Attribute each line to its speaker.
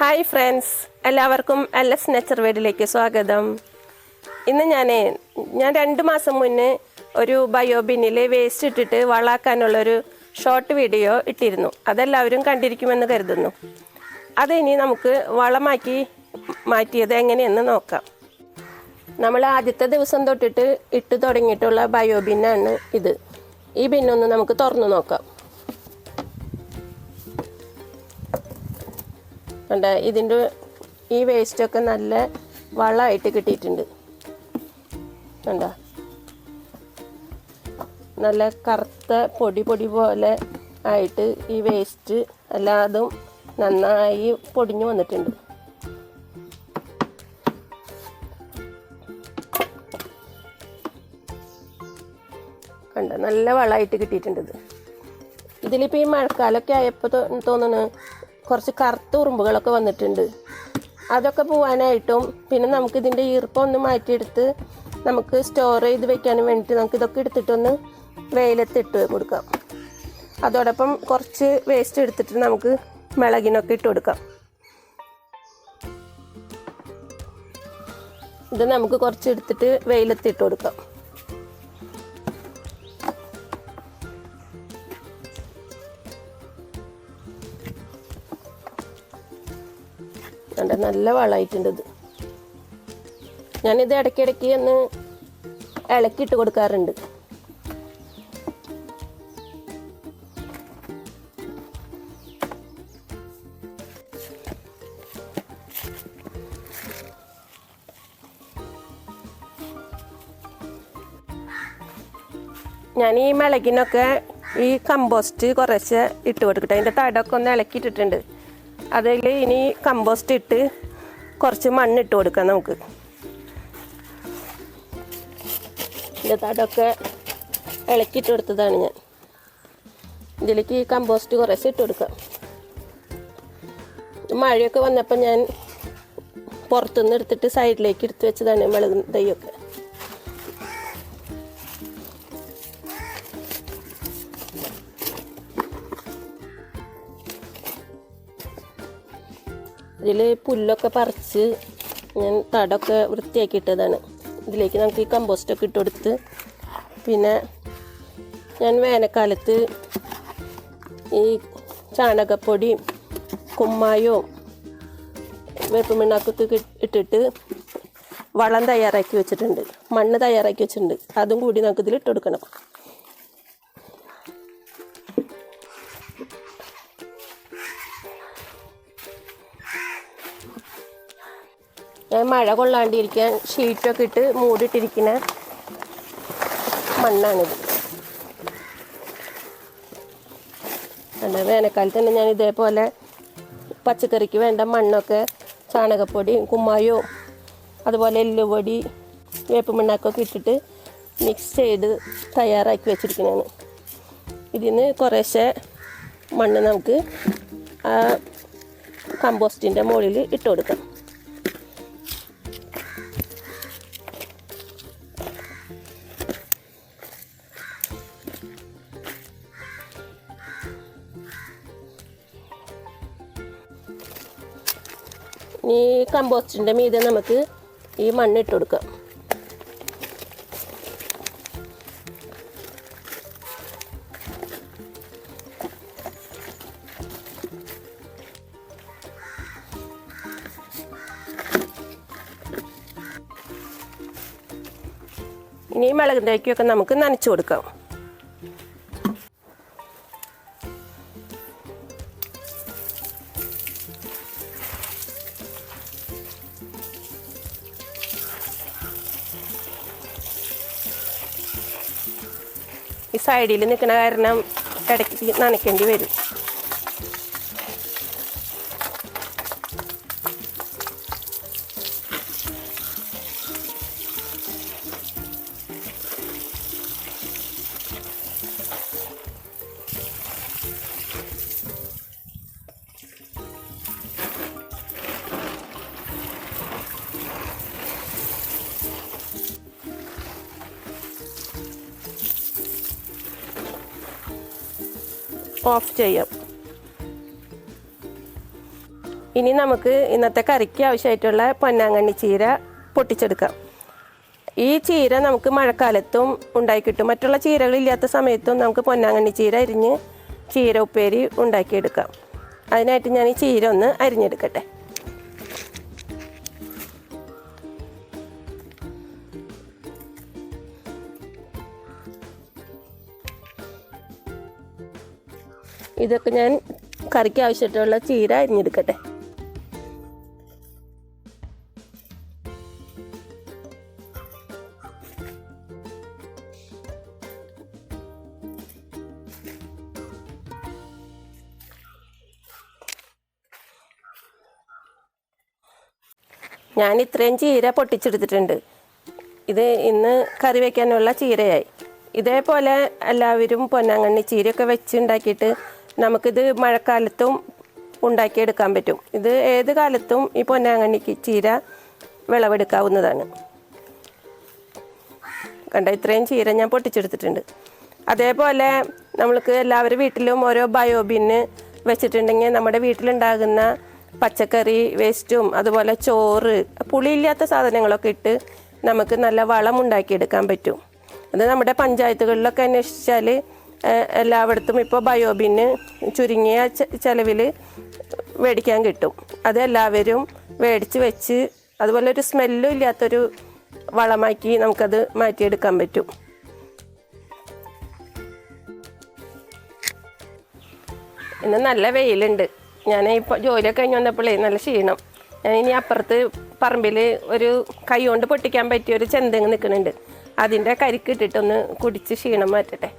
Speaker 1: Hi friends എല്ലാവർക്കും L S nature വേഡിലേക്ക് സ്വാഗതം. ഇന്ന് ഞാൻ ഞാൻ രണ്ട് മാസം മുന്നേ ഒരു ബയോബിന്നിൽ വേസ്റ്റ് ഇട്ടിട്ട് വളാക്കാനുള്ളൊരു ഷോർട്ട് വീഡിയോ ഇട്ടിരുന്നു. അതെല്ലാവരും കണ്ടിരിക്കുമെന്ന് കരുതുന്നു. അതിനി നമുക്ക് വളമാക്കി മാറ്റിയത് എങ്ങനെയെന്ന് നോക്കാം. നമ്മൾ ആദ്യത്തെ ദിവസം തൊട്ടിട്ട് ഇട്ട് തുടങ്ങിയിട്ടുള്ള ബയോബിന്നാണ് ഇത്. ഈ ബിന്നൊന്ന് നമുക്ക് തുറന്നു നോക്കാം. കണ്ട ഇതിന്റെ ഈ വേസ്റ്റൊക്കെ നല്ല വളമായിട്ട് കിട്ടിയിട്ടുണ്ട്. കണ്ട? നല്ല കറുത്ത പൊടി പൊടി പോലെ ആയിട്ട് ഈ വേസ്റ്റ് എല്ലാതും നന്നായി പൊടിഞ്ഞു വന്നിട്ടുണ്ട്. കണ്ട? നല്ല വളമായിട്ട് കിട്ടിയിട്ടുണ്ട് ഇത്. ഇതിലിപ്പോൾ ഈ മഴക്കാലമൊക്കെ ആയപ്പോൾ തോന്നുന്നു കുറച്ച് കറുത്ത ഉറുമ്പുകളൊക്കെ വന്നിട്ടുണ്ട്. അതൊക്കെ പോവാനായിട്ടും പിന്നെ നമുക്ക് ഇതിന്റെ ഈർപ്പം ഒന്ന് മാറ്റിയെടുത്ത് നമുക്ക് സ്റ്റോർ ചെയ്ത് വെക്കാനും വേണ്ടിയിട്ട് നമുക്ക് ഇതൊക്കെ എടുത്തിട്ടൊന്ന് വെയിലത്ത് ഇട്ട് കൊടുക്കാം. അതോടൊപ്പം കുറച്ച് വേസ്റ്റ് എടുത്തിട്ട് നമുക്ക് മിളകിനൊക്കെ ഇട്ട് കൊടുക്കാം. ഇത് നമുക്ക് കുറച്ച് എടുത്തിട്ട് വെയിലത്ത് ഇട്ട് കൊടുക്കാം. കണ്ട നല്ല വളമായിട്ടുണ്ട് ഇത്. ഞാനിത് ഇടയ്ക്കിടയ്ക്ക് ഒന്ന് ഇളക്കിയിട്ട് കൊടുക്കാറുണ്ട്. ഞാൻ ഈ മിളകിനൊക്കെ ഈ കമ്പോസ്റ്റ് കുറച്ച് ഇട്ട് കൊടുക്കട്ടെ അതിന്റെ തടമൊക്കെ ഒന്ന് ഇളക്കിയിട്ടിട്ടുണ്ട്. അതിൽ ഇനി കമ്പോസ്റ്റ് ഇട്ട് കുറച്ച് മണ്ണിട്ട് കൊടുക്കാം നമുക്ക്. അതൊക്കെ ഇളക്കിയിട്ട് കൊടുത്തതാണ് ഞാൻ. ഇതിലേക്ക് ഈ കമ്പോസ്റ്റ് കുറച്ച് ഇട്ട് കൊടുക്കാം. മഴയൊക്കെ വന്നപ്പോൾ ഞാൻ പുറത്തുനിന്ന് എടുത്തിട്ട് സൈഡിലേക്ക് എടുത്ത് വെച്ചതാണ് മെളക് ഇതിൽ പുല്ലൊക്കെ പറിച്ച് ഞാൻ തടമൊക്കെ വൃത്തിയാക്കിയിട്ടതാണ്. ഇതിലേക്ക് നമുക്ക് ഈ കമ്പോസ്റ്റൊക്കെ ഇട്ട് കൊടുത്ത് പിന്നെ ഞാൻ വേനൽക്കാലത്ത് ഈ ചാണകപ്പൊടി കുമ്മായോ വേപ്പുമിണ്ണാക്കൊക്കെ ഇട്ടിട്ട് വളം തയ്യാറാക്കി വെച്ചിട്ടുണ്ട്. മണ്ണ് തയ്യാറാക്കി വെച്ചിട്ടുണ്ട്. അതും കൂടി നമുക്ക് ഇതിൽ ഇട്ട് മഴ കൊള്ളാണ്ടിരിക്കാൻ ഷീറ്റൊക്കെ ഇട്ട് മൂടിയിട്ടിരിക്കുന്ന മണ്ണാണിത്. അല്ല വേനൽക്കാലത്ത് തന്നെ ഞാൻ ഇതേപോലെ പച്ചക്കറിക്ക് വേണ്ട മണ്ണൊക്കെ ചാണകപ്പൊടിയും കുമ്മായോ അതുപോലെ എല്ലുപൊടി വേപ്പുമണ്ണൊക്കെ ഇട്ടിട്ട് മിക്സ് ചെയ്ത് തയ്യാറാക്കി വെച്ചിരിക്കുന്നതാണ്. ഇതിന് കുറേശ്ശെ മണ്ണ് നമുക്ക് ആ കമ്പോസ്റ്റിന്റെ മുകളിൽ ഇട്ട് കൊടുക്കാം. ഈ കമ്പോസ്റ്റിന്റെ മീതെ നമുക്ക് ഈ മണ്ണ് ഇട്ട് കൊടുക്കാം. ഇനി ഈ മിളകിന്റെ ഒക്കെ നമുക്ക് നനച്ചു കൊടുക്കാം. സൈഡിൽ നിൽക്കുന്ന കാരണം ഇടയ്ക്ക് നനയ്ക്കേണ്ടി വരും. ഓഫ് ചെയ്യാം. ഇനി നമുക്ക് ഇന്നത്തെ കറിക്ക് ആവശ്യമായിട്ടുള്ള പൊന്നാങ്കണ്ണി ചീര പൊട്ടിച്ചെടുക്കാം. ഈ ചീര നമുക്ക് മഴക്കാലത്തും ഉണ്ടാക്കി കിട്ടും മറ്റുള്ള ചീരകളില്ലാത്ത സമയത്തും നമുക്ക് പൊന്നാങ്കണ്ണി ചീര അരിഞ്ഞ് ചീര ഉപ്പേരി ഉണ്ടാക്കിയെടുക്കാം. അതിനായിട്ട് ഞാൻ ഈ ചീര ഒന്ന് അരിഞ്ഞെടുക്കട്ടെ. ഇതൊക്കെ ഞാൻ കറിക്ക് ആവശ്യമായിട്ടുള്ള ചീര അരിഞ്ഞെടുക്കട്ടെ. ഞാൻ ഇത്രയും ചീര പൊട്ടിച്ചെടുത്തിട്ടുണ്ട്. ഇത് ഇന്ന് കറി വയ്ക്കാനുള്ള ചീരയായി. ഇതേപോലെ എല്ലാവരും പൊന്നാങ്കണ്ണി ചീരയൊക്കെ വെച്ച് ഉണ്ടാക്കിയിട്ട് നമുക്കിത് മഴക്കാലത്തും ഉണ്ടാക്കിയെടുക്കാൻ പറ്റും. ഇത് ഏത് കാലത്തും ഈ പൊന്നാങ്കണ്ണിക്ക് ചീര വിളവെടുക്കാവുന്നതാണ്. കണ്ട ഇത്രയും ചീര ഞാൻ പൊട്ടിച്ചെടുത്തിട്ടുണ്ട്. അതേപോലെ നമ്മൾക്ക് എല്ലാവരും വീട്ടിലും ഓരോ ബയോബിന് വെച്ചിട്ടുണ്ടെങ്കിൽ നമ്മുടെ വീട്ടിലുണ്ടാകുന്ന പച്ചക്കറി വേസ്റ്റും അതുപോലെ ചോറ് പുളിയില്ലാത്ത സാധനങ്ങളൊക്കെ ഇട്ട് നമുക്ക് നല്ല വളം ഉണ്ടാക്കിയെടുക്കാൻ പറ്റും. അത് നമ്മുടെ പഞ്ചായത്തുകളിലൊക്കെ അന്വേഷിച്ചാൽ എല്ലായിടത്തും ഇപ്പോൾ ബയോബിന് ചുരുങ്ങിയ ചിലവിൽ മേടിക്കാൻ കിട്ടും. അത് എല്ലാവരും മേടിച്ച് വെച്ച് അതുപോലെ ഒരു സ്മെല്ലും ഇല്ലാത്തൊരു വളമാക്കി നമുക്കത് മാറ്റിയെടുക്കാൻ പറ്റും. ഇന്ന് നല്ല വെയിലുണ്ട്. ഞാൻ ഇപ്പോൾ ജോലിയൊക്കെ കഴിഞ്ഞ് വന്നപ്പോഴേ നല്ല ക്ഷീണം. ഞാൻ ഇനി അപ്പുറത്ത് പറമ്പിൽ ഒരു കൈ കൊണ്ട് പൊട്ടിക്കാൻ പറ്റിയ ഒരു ചെന്തെങ്ങ് നിൽക്കുന്നുണ്ട് അതിന്റെ കരിക്ക് ഇട്ടിട്ടൊന്ന് കുടിച്ച് ക്ഷീണം മാറ്റട്ടെ.